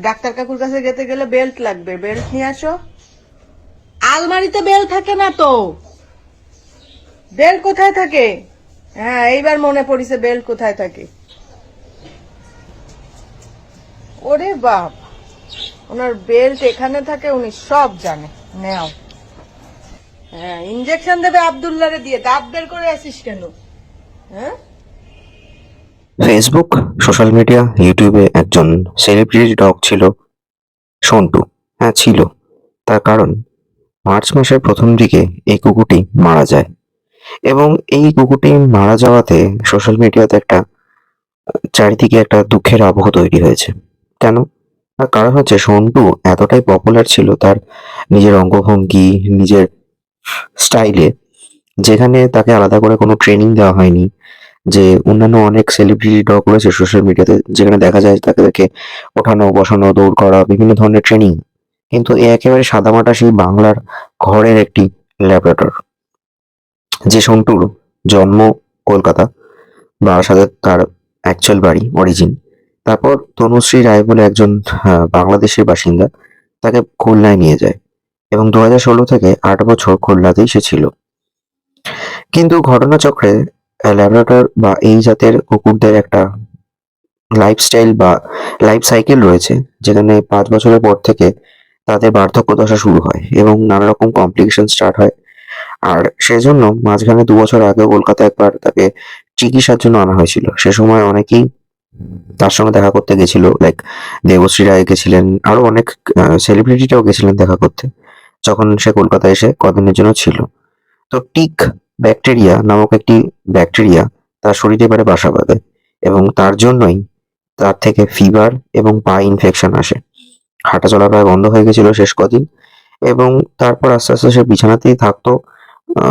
Doctor কাকুর কাছে যেতে গেলে বেল্ট লাগবে। বেল্ট নিয়ে আসো। আলমারিতে বেল্ট থাকে না তো? বেল্ট কোথায় থাকে? হ্যাঁ এইবার মনে পড়িছে বেল্ট কোথায় থাকে। ওরে বাপ, ওনার বেল্ট এখানে থাকে, উনি সব জানে। নেও। হ্যাঁ ইঞ্জেকশন দেবে আবদুল্লারে দিয়ে। দাঁত বের করে আসিস কেন? হ্যাঁ? ফেসবুক সোশ্যাল মিডিয়া ইউটিউবে একজন সেলিব্রিটি ডগ ছিল, সন্টু। হ্যাঁ ছিল। তার কারণ, মার্চ মাসের প্রথম দিকে এই কুকুরটি মারা যায়। এবং এই কুকুরটি মারা যাওয়াতে সোশ্যাল মিডিয়াতে একটা, চারিদিকে একটা দুঃখের আবহ তৈরি হয়েছে। কেন? তার কারণ হচ্ছে সন্টু এতটাই পপুলার ছিল তার নিজের অঙ্গভঙ্গি, নিজের স্টাইলে যেখানে তাকে আলাদা করে কোনো ট্রেনিং দেওয়া হয়নি। যে অন্যান্য অনেক সেলিব্রিটি ডগ রয়েছে সোশ্যাল মিডিয়াতে যেখানে দেখা যায় তাদেরকে ওঠানো, বসানো, দৌড় করা, বিভিন্ন ধরনের ট্রেনিং কিন্তু এ একেবারে সাদামাটা সেই বাংলার ঘরের একটি ল্যাবরেটর যে সন্টুর জন্ম কলকাতা বারাসাতে তার অ্যাকচুয়াল বাড়ি অরিজিন তারপর তনুশ্রী রায় বলে একজন বাংলাদেশের বাসিন্দা, তাকে খুলনায় নিয়ে যায় এবং দু হাজার ষোলো থেকে আট বছর খুলনাতেই সে ছিল। কিন্তু ঘটনাচক্রে ল্যাবরেটর বা এই জাতের কুকুরদের একটা লাইফস্টাইল বা লাইফ সাইকেল রয়েছে, যেখানে পাঁচ বছরের পর থেকে তাদের বার্ধক্য দশা শুরু হয় এবং নানা রকম কমপ্লিকেশন স্টার্ট হয়। আর সেজন্য মাঝখানে দু বছর আগেও কলকাতা একবার তাকে চিকিৎসার জন্য আনা হয়েছিল। সে সময় অনেকেই তার সঙ্গে দেখা করতে গেছিল লাইক দেবশ্রী রায় গেছিলেন, আরও অনেক সেলিব্রিটিটাও গেছিলেন দেখা করতে, যখন সে কলকাতায় এসে কদিনের জন্য ছিল। তো টিক ব্যাকটেরিয়া নামক একটি ব্যাকটেরিয়া তার শরীরে এবারে বাসা বাঁধে এবং তার জন্যই তার থেকে ফিভার এবং পা ইনফেকশন আসে। হাঁটা চলা প্রায় বন্ধ হয়ে গেছিল শেষ কদিন এবং তারপর আস্তে আস্তে সে বিছানাতেই থাকতো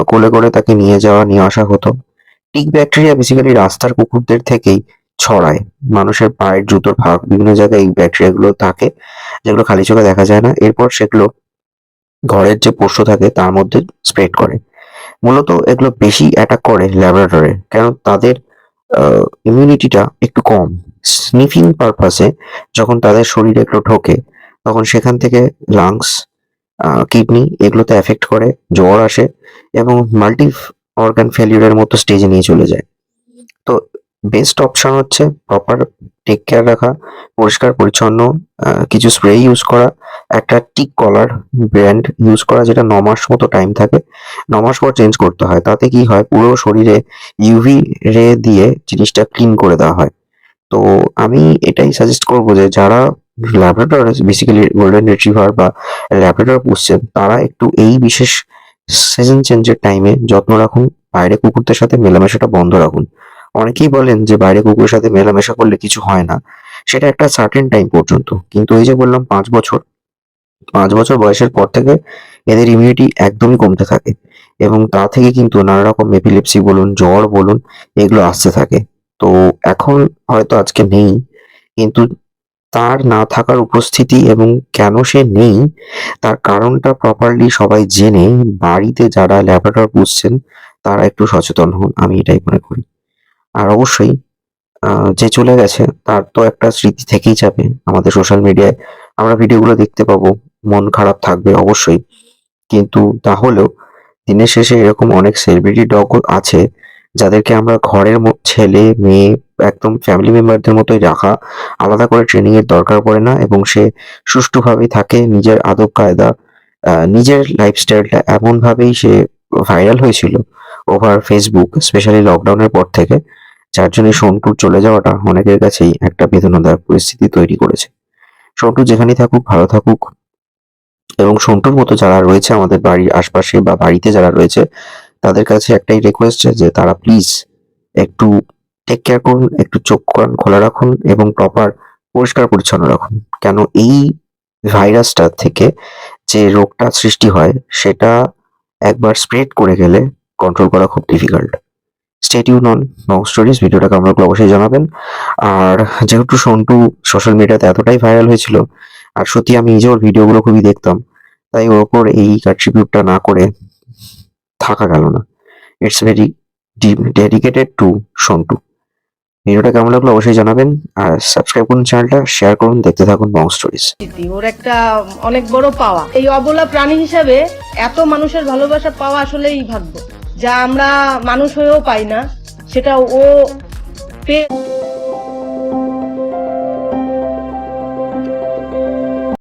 কোলে করে তাকে নিয়ে যাওয়া, নিয়ে আসা হতো। টিক ব্যাকটেরিয়া বেসিক্যালি রাস্তার কুকুরদের থেকেই ছড়ায়। মানুষের পায়ের জুতোর ফাঁক, বিভিন্ন জায়গায় এই ব্যাকটেরিয়াগুলো থাকে যেগুলো খালি চোখে দেখা যায় না। এরপর সেগুলো ঘরের যে পোষ্য থাকে তার মধ্যে স্প্রেড করে। মূলত এগুলো বেশি অ্যাটাক করে ল্যাবরেটরে কারণ তাদের ইমিউনিটিটা একটু কম। স্নিফিং পারপাসে যখন তাদের শরীরে একটু ঢোকে, তখন সেখান থেকে লাংস কিডনি এগুলোতে এফেক্ট করে, জ্বর আসে এবং মাল্টি অর্গান ফেলিউরের মতো স্টেজে নিয়ে চলে যায়। তো বেস্ট অপশন হচ্ছে প্রপার টেক কেয়ার রাখা, পরিষ্কার, পরিচ্ছন্ন কিছু স্প্রে ইউজ করা, একটা টিক কলার ব্র্যান্ড ইউজ করা যেটা ন মাস মতো টাইম থাকে। ন মাস পর চেঞ্জ করতে হয়। তাতে কি হয়? পুরো শরীরে ইউভি রে দিয়ে জিনিসটা ক্লিন করে দেওয়া হয়। তো আমি এটাই সাজেস্ট করব যে যারা ল্যাবরেটর বেসিক্যালি গোল্ডেন রিট্রিভার বা ল্যাবরেটর পুষছেন, তারা একটু এই বিশেষ সিজন চেঞ্জের টাইমে যত্ন রাখুন। বাইরে কুকুরদের সাথে মেলামেশাটা বন্ধ রাখুন। অনেকেই বলেন যে বাইরে কুকুরের সাথে মেলামেশা করলে কিছু হয় না। সেটা একটা সার্টেন টাইম পর্যন্ত। কিন্তু এই যে বললাম পাঁচ বছর পাঁচ বছর বয়সের পর থেকে এদের ইমিউনিটি একদমই কমতে থাকে এবং তা থেকে কিন্তু নানা রকম এপিলেপসি বলুন, জ্বর বলুন, এগুলো আসতে থাকে। তো এখন হয়তো আজকে নেই, কিন্তু তার না থাকার উপস্থিতি এবং কেন সে নেই, তার কারণটা প্রপারলি সবাই জেনে বাড়িতে যারা ল্যাবরেটর বুঝছেন তারা একটু সচেতন হন, আমি এটাই মনে করি। আর অবশ্যই যে চলে গেছে তার তো একটা স্মৃতি থেকেই যাবে আমাদের সোশ্যাল মিডিয়ায় আমরা ভিডিওগুলো দেখতে পাবো, মন খারাপ থাকবে অবশ্যই। কিন্তু তাহলেও দিনের শেষে এরকম অনেক সেলিব্রিটি ডগ আছে যাদেরকে আমরা ঘরের ছেলে, মেয়ে, একদম ফ্যামিলি মেম্বারদের মতোই রাখা, আলাদা করে ট্রেনিং এর দরকার পড়ে না এবং সে সুষ্ঠুভাবেই থাকে নিজের আদব কায়দা নিজের লাইফস্টাইলটা এমনভাবেই সে ভাইরাল হয়েছিল ওভার ফেসবুক স্পেশালি লকডাউনের পর থেকে। যার জন্য সন্টুর চলে যাওয়াটা অনেকের কাছেই একটা বেদনাদায়ক পরিস্থিতি তৈরি করেছে। সন্টু যেখানেই থাকুক, ভালো থাকুক এবং সন্টুর মতো যারা রয়েছে আমাদের বাড়ির আশপাশে বা বাড়িতে যারা রয়েছে, তাদের কাছে একটাই রিকোয়েস্ট যে তারা প্লিজ একটু টেক কেয়ার করুন, একটু চোখ কান খোলা রাখুন এবং প্রপার পরিষ্কার পরিচ্ছন্ন রাখুন। কেন এই ভাইরাসটা থেকে যে রোগটা সৃষ্টি হয়, সেটা একবার স্প্রেড করে গেলে কন্ট্রোল করা খুব ডিফিকাল্ট স্টেটিউ নন লং স্টোরিজ ভিডিওটা কেমন অবশ্যই জানাবেন। আর যেহেতু সন্টু সোশ্যাল মিডিয়াতে এতটাই ভাইরাল হয়েছিল, আর সত্যি আমি নিজে ওর ভিডিওগুলো খুবই দেখতাম, তাই ওর ওপর এই কন্ট্রিবিউটটা না করে থাকা গেল না। It's very dedicated to Sontu ভিডিওটা কেমন লাগল অবশ্যই জানাবেন, আর সাবস্ক্রাইব করুন চ্যানেলটা শেয়ার করুন, দেখতে থাকুন বং স্টোরিজ ওর একটা অনেক বড় পাওয়া। এই অবলা প্রাণী হিসাবে এত মানুষের ভালোবাসা পাওয়া আসলেই ভাগ্য। যা আমরা মানুষ হয়েও পাই না সেটা ও পেয়ে